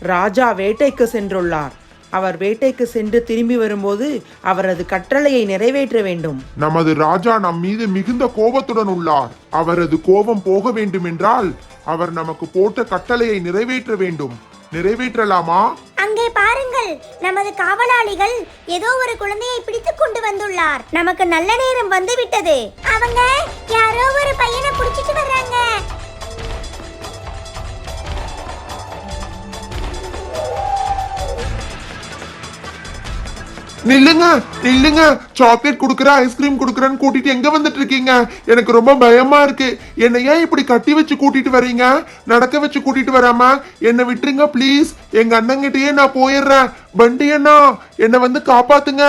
ராஜா வேட்டைக்கு சென்றுள்ளார். அவர் வேட்டைக்கு சென்று திரும்பி வரும்போது அவரது கட்டளையை நிறைவேற்ற வேண்டும். நமது ராஜா நம் மீது மிகுந்த கோபத்துடன் உள்ளார். அவரது கோபம் போக வேண்டுமென்றால் அவர் நமக்கு போட்ட கட்டளையை நிறைவேற்ற வேண்டும். நிறைவேற்றலாமா? அங்கே பாருங்கள் நமது காவலாளிகள் ஏதோ ஒரு குழந்தையை பிடித்துக் கொண்டு வந்துள்ளார். நமக்கு நல்ல நேரம் வந்து விட்டது அவங்க யாரோ ஒரு பையனை புடிச்சிட்டு வர்றாங்க. நில்லுங்க நில்லுங்க. சாக்லேட் கொடுக்குற ஐஸ்கிரீம் கொடுக்குறேன்னு கூட்டிட்டு எங்க வந்துட்டு இருக்கீங்க எனக்கு ரொம்ப பயமா இருக்கு. என்னை ஏன் இப்படி கட்டி வச்சு கூட்டிட்டு வர்றீங்க? நடக்க வச்சு கூட்டிட்டு வராம? என்னை விட்டுருங்க ப்ளீஸ் எங்க அண்ணங்கிட்டயே நான் போயிடுறேன். வண்டி அண்ணா என்னை வந்து காப்பாத்துங்க.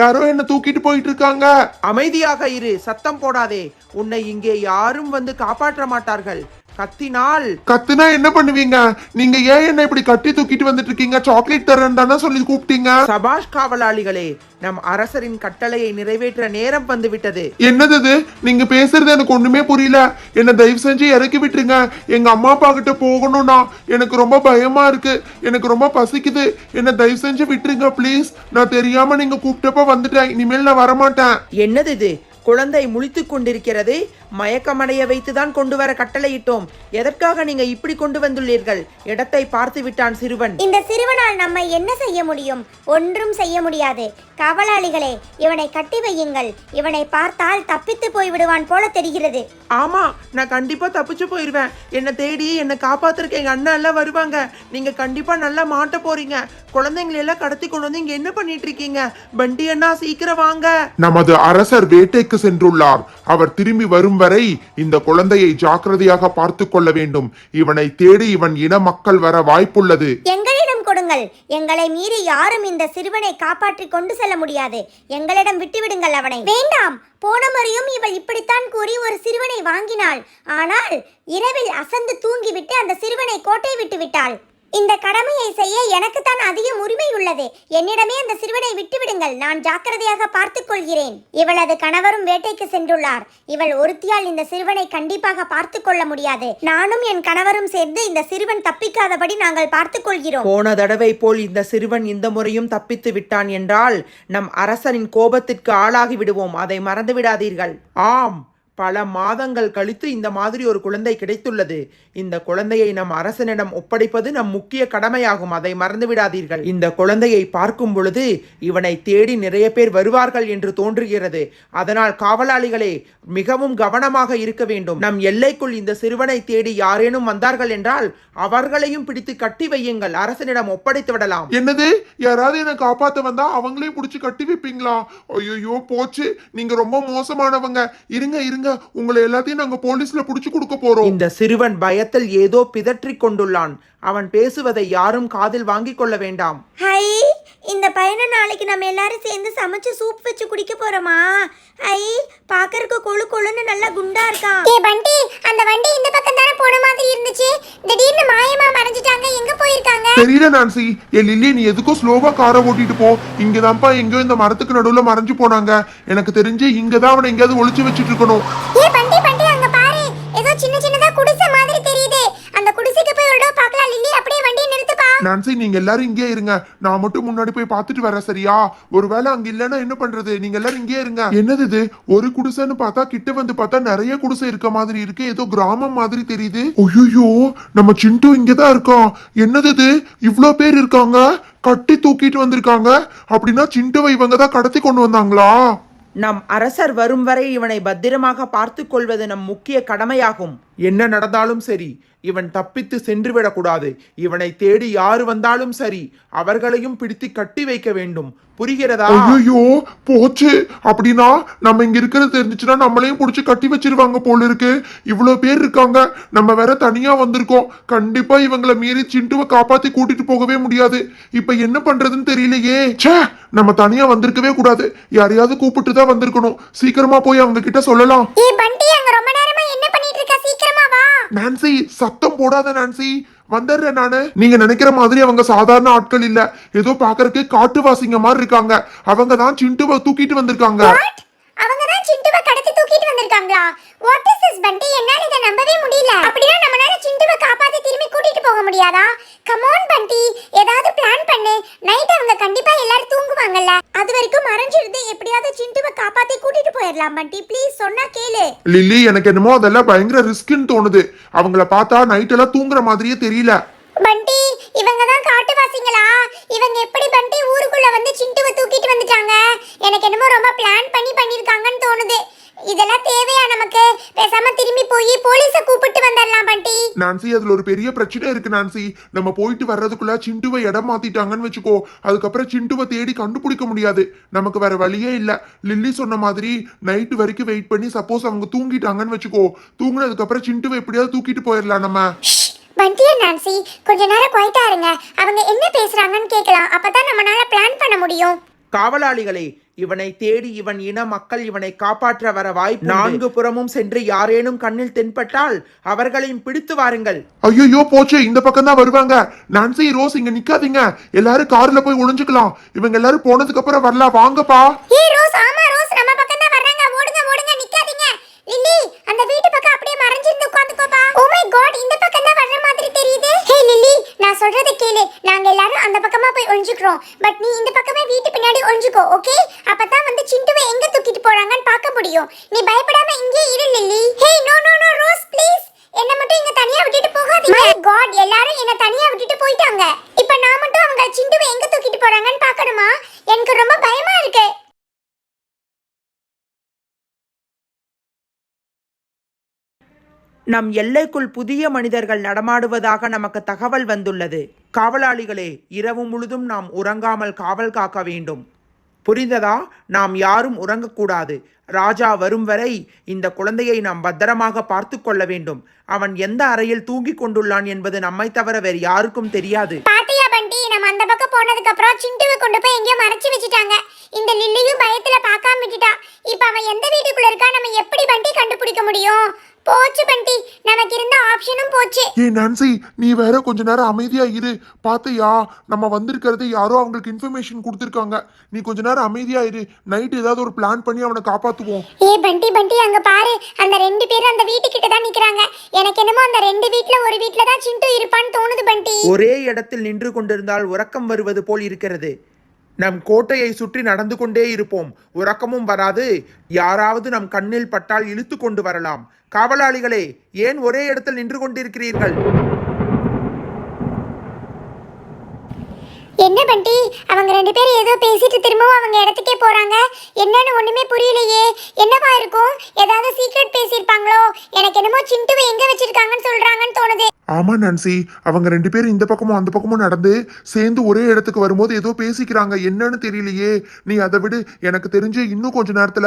யாரோ என்னை தூக்கிட்டு போயிட்டு இருக்காங்க அமைதியாக இரு சத்தம் போடாதே. உன்னை இங்கே யாரும் வந்து காப்பாற்ற மாட்டார்கள். கத்தினால். கத்துனா என்ன பண்ணுவீங்க? நீங்க ஏன் என்ன இப்படி கட்டி தூக்கிட்டு வந்துட்டு இருக்கீங்க சாக்லேட் தரேன் தானே சொல்லி கூப்பிட்டீங்க. சபாஷ் காவலாளிகளே நம் அரசரின் கட்டளையை நிறைவேற்ற நேரம் வந்து விட்டது என்னது இது நீங்க பேசுறது எனக்கு ஒண்ணுமே புரியல. என்ன தயவு செஞ்சு இறக்கி விட்டுருங்க. எங்க அம்மா அப்பா கிட்ட போகணும்னா எனக்கு ரொம்ப பயமா இருக்கு. எனக்கு ரொம்ப பசிக்குது. என்ன தயவு செஞ்சு விட்டுருங்க ப்ளீஸ் நான் தெரியாம நீங்க கூப்பிட்டப்ப வந்துட்டேன். இனிமேல் நான் வரமாட்டேன். என்னது இது? குழந்தை முழித்துக் கொண்டிருக்கிறது. மயக்கமடைய வைத்துதான் கொண்டு வர கட்டளையிட்டோம். எதற்காக நீங்க இப்படி கொண்டு வந்துள்ளீர்கள்? இடத்தை பார்த்து விட்டான் சிறுவன். இந்த சிறுவனால் நம்மை என்ன செய்ய முடியும்? ஒன்றும் செய்ய முடியாது. காவலாளிகளே இவனை கட்டி வையுங்கள். இவனை பார்த்தால் தப்பித்து போய் விடுவான் போல தெரிகிறது. ஆமா நான் கண்டிப்பா தப்பிச்சு போயிருவேன். என்னை தேடி என்னை காப்பாத்துறதுக்கு எங்க அண்ணன் எல்லாம் வருவாங்க. நீங்க கண்டிப்பா நல்லா மாட்ட போறீங்க. குழந்தைங்களை எல்லாம் கடத்தி கொண்டு வந்து இங்க என்ன பண்ணிட்டு இருக்கீங்க? பண்டி அண்ணா சீக்கிரம் வாங்க. நமது அரசர் வேட்டைக்கு சென்றுள்ளார். அவர் திரும்பி வரும் வரை இந்த குழந்தையை ஜாக்கிரதையாக பார்த்து கொள்ள வேண்டும். இவனை தேடி இவன் இன மக்கள் வர வாய்ப்புள்ளது. எங்களிடம் கொடுங்கள். எங்களை மீறி யாரும் இந்த சிறுவனை காப்பாற்றி கொண்டு செல்ல முடியாது. எங்களிடம் விட்டுவிடுங்கள் அவனை. வேண்டாம். போன முறையும் இவள் இப்படித்தான் கூறி ஒரு சிறுவனை வாங்கினாள். ஆனால் இரவில் அசந்து தூங்கிவிட்டு அந்த சிறுவனை கோட்டை விட்டு விட்டாள். இந்த கடமையை செய்ய எனக்குத்தான் அதிகம் உரிமை உள்ளது. என்னிடமே அந்த சிறுவனை விட்டுவிடுங்கள். நான் ஜாக்கிரதையாக பார்த்துக் கொள்கிறேன். இவளது கணவரும் வேட்டைக்கு சென்றுள்ளார். இவள் ஒருத்தியால் இந்த சிறுவனை கண்டிப்பாக பார்த்துக் கொள்ள முடியாது. நானும் என் கணவரும் சேர்ந்து இந்த சிறுவன் தப்பிக்காதபடி நாங்கள் பார்த்துக் கொள்கிறோம். போன தடவை போல் இந்த சிறுவன் இந்த முறையும் தப்பித்து விட்டான் என்றால் நம் அரசனின் கோபத்திற்கு ஆளாகி விடுவோம். அதை மறந்து விடாதீர்கள் ஆம். பல மாதங்கள் கழித்து இந்த மாதிரி ஒரு குழந்தை கிடைத்துள்ளது. இந்த குழந்தையை நம் அரசனிடம் ஒப்படைப்பது நம் முக்கிய கடமையாகும். அதை மறந்து விடாதீர்கள். இந்த குழந்தையை பார்க்கும் பொழுது இவனை தேடி நிறைய பேர் வருவார்கள் என்று தோன்றுகிறது. அதனால் காவலாளிகளே மிகவும் கவனமாக இருக்க வேண்டும். நம் எல்லைக்குள் இந்த சிறுவனை தேடி யாரேனும் வந்தார்கள் என்றால் அவர்களையும் பிடித்து கட்டி வையுங்கள். அரசனிடம் ஒப்படைத்து விடலாம். என்னது? யாராவது என்னை காப்பாத்த வந்தா அவங்களையும் பிடிச்சு கட்டி வைப்பீங்களா? ஐயோ போச்சு. நீங்க ரொம்ப மோசமானவங்க. இருங்க இருங்க. உங்களை எல்லாத்தையும் நாங்க போலீஸ்ல புடிச்சு கொடுக்க போறோம். இந்த சிறுவன் பயத்தில் ஏதோ பிதற்றிக் கொண்டுள்ளான். அவன் பேசுவதை யாரும் காதில் வாங்கிக் கொள்ள வேண்டாம். ஹை இந்த பையனை நாளைக்கு நம்ம எல்லாரும் சேர்ந்து சமைச்சு சூப் வச்சு குடிக்க போறோமா? ஹை பாக்கறதுக்கு கொழு கொழுன்னு நல்லா குண்டா இருக்கான் ஏ பண்டி அந்த வண்டி இந்த பக்கம் தானே போன மாதிரி இருந்துச்சு. திடீர்னு மாயமா மறைஞ்சிட்டாங்க. எங்க போயிருக்காங்க? தெரியல நான்சி. ஏ லில்லி நீ எதுக்கும் ஸ்லோவா காரை ஓட்டிட்டு போ. இங்கதான்ப்பா எங்கேயோ இந்த மரத்துக்கு நடுவுல மறைஞ்சு போனாங்க. எனக்கு தெரிஞ்சு இங்கதான் அவனை எங்கேயாவது ஒளிச்சு வச்சிட்டு இருக்கணும். ஏ நான்சி நீங்க எல்லாரும் இங்கே இருங்க. நான் மட்டும் முன்னாடி போய் பார்த்துட்டு வரேன் சரியா? ஒருவேளை அங்க இல்லைன்னா என்ன பண்றது? நீங்க எல்லாரும் இங்கே இருங்க. என்னது இது? ஒரு குடிசைன்னு பார்த்தா கிட்ட வந்து பார்த்தா நிறைய குடிசை இருக்க மாதிரி இருக்கு. ஏதோ கிராமம் மாதிரி தெரியுது. ஐயோ நம்ம சிண்டு இங்கதான் இருக்கோம் என்னது இது? இவ்ளோ பேர் இருக்காங்க? கட்டி தூக்கிட்டு வந்திருக்காங்க. அப்படின்னா சிண்டுவை இவங்க தான் கடத்தி கொண்டு வந்தாங்களா? நம் அரசர் வரும் வரை இவனை பத்திரமாக பார்த்துக் கொள்வது நம் முக்கிய கடமையாகும். என்ன நடந்தாலும் சரி இவன் தப்பித்து சென்று விடக்கூடாது இவனை தேடி யாரு வந்தாலும் சரி அவர்களையும் பிடித்து கட்டி வைக்க வேண்டும். புரிகிறதா? ஐயோ போச்சு. அப்படின்னா நம்ம இங்க இருக்கிறது தெரிஞ்சுச்சுன்னா நம்மளையும் புடிச்சு கட்டி வச்சிருவாங்க போல இருக்கு. இவ்வளவு பேர் இருக்காங்க. நம்ம வேற தனியா வந்திருக்கோம். கண்டிப்பா இவங்கள மீறி சிண்டுவை காப்பாத்தி கூட்டிட்டு போகவே முடியாது. இப்ப என்ன பண்றதுன்னு தெரியலையே. ச்சே நம்ம தனியா வந்திருக்கவே கூடாது. யாரையாவது கூப்பிட்டு தான் வந்திருக்கணும். சீக்கிரமா போய் அவங்க கிட்ட சொல்லலாம் நான்சி சத்தம் போடாத நான்சி வந்துடுறேன் நானு. நீங்க நினைக்கிற மாதிரி அவங்க சாதாரண ஆட்கள் இல்ல. ஏதோ பாக்குறதுக்கு காட்டுவாசிங்க மாதிரி இருக்காங்க. அவங்க தான் சிண்டுவை தூக்கிட்டு வந்திருக்காங்க. அவங்க தான் சிண்டுவை கடத்தி தூக்கிட்டு வந்திருக்காங்களா? வாட் இஸ் திஸ் பண்டி என்னால இத நம்பவே முடியல. அப்படினா நம்மளால சிண்டுவை காப்பாத்தி திரும்பி கூட்டிட்டு போக முடியாதா? கமான் பண்டி ஏதாவது பிளான் பண்ணு. நைட் அவங்க கண்டிப்பா எல்லாரும் தூங்குவாங்கல்ல. அது வரைக்கும் மறைஞ்சிருந்து எப்படியாவது சிண்டுவை காப்பாத்தி கூட்டிட்டு போயிடலாம் பண்டி ப்ளீஸ் சொன்னா கேளு. லில்லி எனக்கு என்னமோ அதெல்லாம் பயங்கர ரிஸ்க்னு தோணுது. அவங்கள பார்த்தா நைட் எல்லாம் தூங்குற மாதிரியே தெரியல. பண்டி இவங்க தான் காட்டுவாசிங்களா? இவங்க எப்படி பண்டி ஊருக்குள்ள வந்து சிண்டுவை தூக்கிட்டு வந்துட்டாங்க? எனக்கு என்னமோ ரொம்ப பிளான் பண்ணி பண்ணிருக்காங்கன்னு தோணுது. இதெல்லாம் தேவையா நமக்கு? பேசாம திரும்பி போய் போலீஸ கூப்பிட்டு வந்துடலாம் பண்டி. நான்சி அதுல ஒரு பெரிய பிரச்சனை இருக்கு நான்சி. நம்ம போயிட்டு வர்றதுக்குள்ள சிண்டுவை இடம் மாத்திட்டாங்கன்னு வச்சுக்கோ. அதுக்கப்புறம் சிண்டுவை தேடி கண்டுபிடிக்க முடியாது. நமக்கு வேற வழியே இல்ல. லில்லி சொன்ன மாதிரி நைட்டு வரைக்கும் வெயிட் பண்ணி சப்போஸ் அவங்க தூங்கிட்டாங்கன்னு வச்சுக்கோ. தூங்குனதுக்கு அப்புறம் சிண்டுவை எப்படியாவது தூக்கிட்டு போயிடலாம் நம்ம. பண்டியா நான்சி கொஞ்ச நேரம் குவைட்டா இருங்க. அவங்க என்ன பேசுறாங்கன்னு கேட்கலாம் அப்பதான் நம்மளால பிளான் பண்ண முடியும். காவலாளிகளே இவனை தேடி இவன் இன மக்கள் இவனை காப்பாற்ற வர வாய்ப்பு நான்கு புறமும் சென்று யாரேனும் கண்ணில் தென்பட்டால் அவர்களையும் பிடித்து வாருங்கள். ஐயோ போச்சு இந்த பக்கம் தான் வருவாங்க. நான்சி ரோஸ் இங்க நிக்காதீங்க. எல்லாரும் கார்ல போய் ஒளிஞ்சுக்கலாம். இவங்க எல்லாரும் போனதுக்கு அப்புறம் வரலாம். வாங்கப்பா. ரோஸ் ஆமா ரோஸ் நம்ம பக்கம் தான் வர்றாங்க. ஓடுங்க ஓடுங்க நிக்காதீங்க. லில்லி அந்த வீட்டு பக்கம் அப்படியே மறைஞ்சிருந்து உட்கார்ந்துக்கோப்பா ஓ மை காட் இந்த பக்கம் தான் வர்ற மாதிரி தெரியுது. ஹே லில்லி நான் சொல்றதை கேளு. நாங்க எல்லாரும் அந்த பக்கமா போய் ஒளிஞ்சுக்கிறோம். பட் நீ இந்த பக்கமே வீட்டு பின்னாடி ஒளிஞ்சுக்கோ ஓகே? அப்பதான் வந்து சிண்டுவை எங்க தூக்கிட்டு போறாங்கன்னு பார்க்க முடியும். நீ பயப்படாம இங்கே இரு Lily. Hey no no no Rose please என்ன மட்டும் இங்க தனியா விட்டுட்டு போகாதீங்க. மை காட் எல்லாரும் என்ன தனியா விட்டுட்டு போயிட்டாங்க. இப்போ நான் மட்டும் அவங்க சிண்டுவை எங்க தூக்கிட்டு போறாங்கன்னு பார்க்கணுமா? எனக்கு ரொம்ப பயமா இருக்கு. நம் எல்லைக்குள் புதிய மனிதர்கள் நடமாடுவதாக நமக்கு தகவல் வந்துள்ளது. காவலாளிகளே இரவு முழுதும் நாம் உறங்காமல் காவல் காக்க வேண்டும். புரிந்ததா? நாம் யாரும் உறங்கக்கூடாது. ராஜா வரும் வரை இந்த குழந்தையை நாம் பத்திரமாக பார்த்து கொள்ள வேண்டும். அவன் எந்த அறையில் தூங்கிக் கொண்டுள்ளான் என்பது நம்மை தவிர வேறு யாருக்கும் தெரியாது. பாத்தியா பண்டி நம்ம அந்த பக்கம் போனதுக்கு அப்புறம் சிண்டுவை கொண்டு போய் எங்கேயோ மறைச்சு வச்சுட்டாங்க. இந்த லில்லியும் பயத்துல பார்க்காம விட்டுட்டா. இப்ப அவன் எந்த வீட்டுக்குள்ள இருக்கா நம்ம எப்படி பண்டி கண்டுபிடிக்க முடியும்? போச்சு பண்டி. நமக்கு இருந்த ஆப்ஷனும் போச்சு. ஏய் நான்சி நீ வேற கொஞ்ச நேரம் அமைதியா இரு. பாத்தியா நம்ம வந்திருக்கிறது யாரோ அவங்களுக்கு இன்ஃபர்மேஷன் கொடுத்துருக்காங்க. நீ கொஞ்ச நேரம் அமைதியா இரு. நைட் ஏதாவது ஒரு பிளான் பண்ணி அவனை காப்பாத்துவோம். ஏ பண்டி பண்டி அங்க பாரு. அந்த ரெண்டு பேரும் அந்த வீட்டுக்கிட்ட தான் நிக்கறாங்க. எனக்கு என்னமோ அந்த ரெண்டு வீட்ல ஒரு வீட்ல தான் சிண்டு இருப்பான்னு தோணுது பண்டி. ஒரே இடத்தில் நின்று கொண்டிருந்தால் உறக்கம் வருவது போல் இருக்கிறது. நம் கோட்டையை சுற்றி நடந்து கொண்டே இருப்போம். உறக்கமும் வராது. யாராவது நம் கண்ணில் பட்டால் இழுத்து கொண்டு வரலாம். காவலாளிகளே ஏன் ஒரே இடத்தில் நின்று கொண்டிருக்கிறீர்கள்? என்ன பண்டி? அவங்க ரெண்டு பேரும் ஏதோ பேசிட்டு திரும்பவும் அவங்க இடத்துக்கே போறாங்க. என்னன்னு ஒண்ணுமே புரியலையே. என்னவா இருக்கும்? ஏதாவது சீக்ரெட் பேசியிருப்பாங்களோ? எனக்கு என்னமோ சிண்டுவை எங்க வச்சிருக்காங்கன்னு சொல்றாங்கன்னு தோணுது. ஆமா நான்சி. அவங்க ரெண்டு பேரும் இந்த பக்கமும் அந்த பக்கமும் நடந்து சேர்ந்து ஒரே இடத்துக்கு வரும்போது ஏதோ பேசிக்கிறாங்க. என்னன்னு தெரியலையே. நீ அதை விடு. எனக்கு தெரிஞ்சு இன்னும் கொஞ்ச நேரத்துல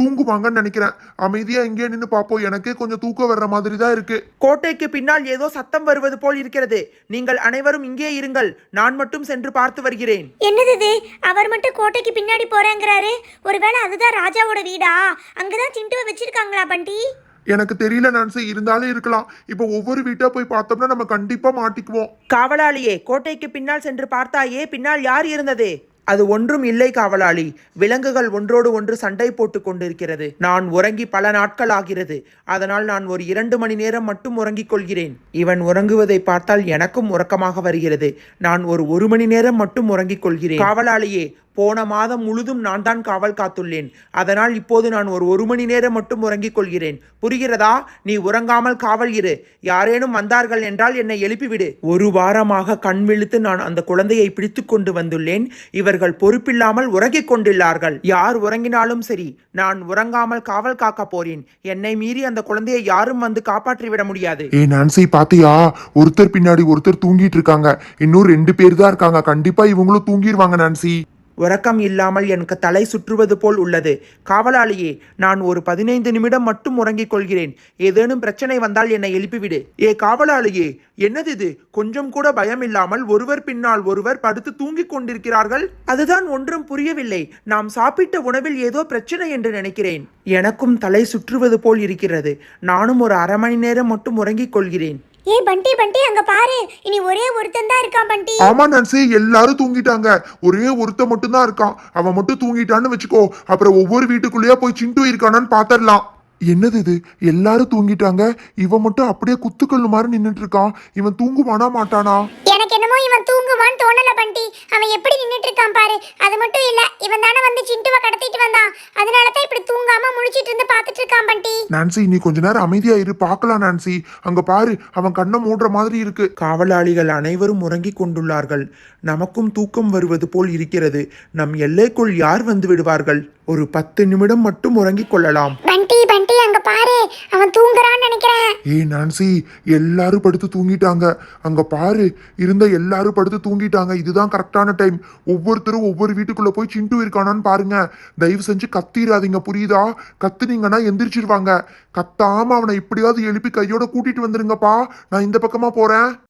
தூங்குவாங்கன்னு நினைக்கிறேன். அமைதியா இங்கே நின்னு பாப்போம் எனக்கே கொஞ்சம் தூக்கம் வர்ற மாதிரி தான் இருக்கு. கோட்டைக்கு பின்னால் ஏதோ சத்தம் வருவது போல் இருக்கிறது. நீங்கள் அனைவரும் இங்கே இருங்கள். நான் மட்டும் சென்று பார்த்து வருகிறேன். என்னது அவர் மட்டும் கோட்டைக்கு பின்னாடி போறேங்கிறாரு. ஒருவேளை அதுதான் ராஜாவோட வீடா? அங்கதான் சிண்டுவை வச்சிருக்காங்களா பண்டி? எனக்கு தெரியல நான்சி. இருந்தாலும் இருக்கலாம். இப்போ ஒவ்வொரு வீட்டா போய் பார்த்தோம்னா நம்ம கண்டிப்பா மாட்டிக்குவோம். காவலாளியே கோட்டைக்கு பின்னால் சென்று பார்த்தாயே பின்னால் யார் இருந்தது? அது ஒன்றும் இல்லை காவலாளி. விலங்குகள் ஒன்றோடு ஒன்று சண்டை போட்டுக் கொண்டிருக்கிறது. நான் உறங்கி பல நாட்கள் ஆகிறது. அதனால் நான் ஒரு இரண்டு மணி நேரம் மட்டும் உறங்கிக் கொள்கிறேன். இவன் உறங்குவதை பார்த்தால் எனக்கும் உறக்கமாக வருகிறது. நான் ஒரு ஒரு மணி நேரம் மட்டும் உறங்கிக் கொள்கிறேன். காவலாளியே போன மாதம் முழுதும் நான் தான் காவல் காத்துள்ளேன். அதனால் இப்போது நான் ஒரு ஒரு மணி நேரம் மட்டும் உறங்கிக் கொள்கிறேன். புரிகிறதா? நீ உறங்காமல் காவல் இரு. யாரேனும் வந்தார்கள் என்றால் என்னை எழுப்பிவிடு. ஒரு வாரமாக கண் விழித்து நான் அந்த குழந்தையை பிடித்து கொண்டு வந்துள்ளேன். இவர்கள் பொறுப்பில்லாமல் உறங்கிக் கொண்டுள்ளார்கள். யார் உறங்கினாலும் சரி நான் உறங்காமல் காவல் காக்க போறேன். என்னை மீறி அந்த குழந்தையை யாரும் வந்து காப்பாற்றி விட முடியாது. ஏ நான்சி பாத்தியா? ஒருத்தர் பின்னாடி ஒருத்தர் தூங்கிட்டு இருக்காங்க. இன்னும் ரெண்டு பேர் தான் இருக்காங்க. கண்டிப்பா இவங்களும் தூங்கிடுவாங்க நான்சி. உறக்கம் இல்லாமல் எனக்கு தலை சுற்றுவது போல் உள்ளது. காவலாளியே நான் ஒரு பதினைந்து நிமிடம் மட்டும் உறங்கிக் கொள்கிறேன். ஏதேனும் பிரச்சனை வந்தால் என்னை எழுப்பிவிடு. ஏ காவலாளியே என்னது இது? கொஞ்சம் கூட பயம் இல்லாமல் ஒருவர் பின்னால் ஒருவர் படுத்து தூங்கிக் கொண்டிருக்கிறார்கள்? அதுதான் ஒன்றும் புரியவில்லை. நாம் சாப்பிட்ட உணவில் ஏதோ பிரச்சனை என்று நினைக்கிறேன். எனக்கும் தலை சுற்றுவது போல் இருக்கிறது. நானும் ஒரு அரை மணி நேரம் மட்டும் உறங்கிக் கொள்கிறேன். ஏ பண்டி பண்டி அங்க பாரு. இனி ஒரே ஒருத்தன் தான் இருக்கான் பண்டி. ஆமா நான்சி. எல்லாரும் தூங்கிட்டாங்க. ஒரே ஒருத்த மட்டும் தான் இருக்கான். அவன் மட்டும் தூங்கிட்டான்னு வச்சுக்கோ. அப்புறம் ஒவ்வொரு வீட்டுக்குள்ளேயா போய் சிண்டு இருக்கானான்னு பாத்திரலாம். என்னது இது? எல்லாரும் தூங்கிட்டாங்க. இவன் மட்டும் அப்படியே குத்துக்கல்லு மாதிரி நின்னுட்டு இருக்கான் இவன் தூங்குவானா மாட்டானா? எனக்கு என்னமோ இவன் தூங்குவான்னு தோணல பண்டி. அவன் எப்படி நின்னுட்டு இருக்கான் பாரு அது மட்டும் இல்ல இவன் தானே வந்து சிண்டுவை கடத்திட்டு வந்தான் அதனால தான் இப்படி தூங்காம முழிச்சிட்டு இருந்து பார்த்துட்டு இருக்கான் பண்டி நான்சி நீ கொஞ்ச நேரம் அமைதியா இரு பார்க்கலாம் நான்சி. அங்க பாரு அவன் கண்ணை மூடுற மாதிரி இருக்கு. காவலாளிகள் அனைவரும் உறங்கிக் கொண்டுள்ளார்கள். நமக்கும் தூக்கம் வருவது போல் இருக்கிறது. நம் எல்லைக்குள் யார் வந்து விடுவார்கள்? ஒரு பத்து நிமிடம் மட்டும் உறங்கிக் கொள்ளலாம். பண்டி பண்டி பாரு அவன் தூங்குறான்னு நினைக்கிறேன். ஏய் நான்சி எல்லாரும் படுத்து தூங்கிட்டாங்க. அங்க பாரு இருந்த எல்லாரும் படுத்து தூங்கிட்டாங்க. இதுதான் கரெக்டான டைம். ஒவ்வொருத்தரும் ஒவ்வொரு வீட்டுக்குள்ள போய் சிண்டு இருக்கானான்னு பாருங்க. தயவு செஞ்சு கத்திராதீங்க புரியுதா? கத்துனீங்கன்னா எந்திரிச்சிருவாங்க. கத்தாம அவனை எப்படியாவது எழுப்பி கையோட கூட்டிட்டு வந்துருங்கப்பா. நான் இந்த பக்கமா போறேன்.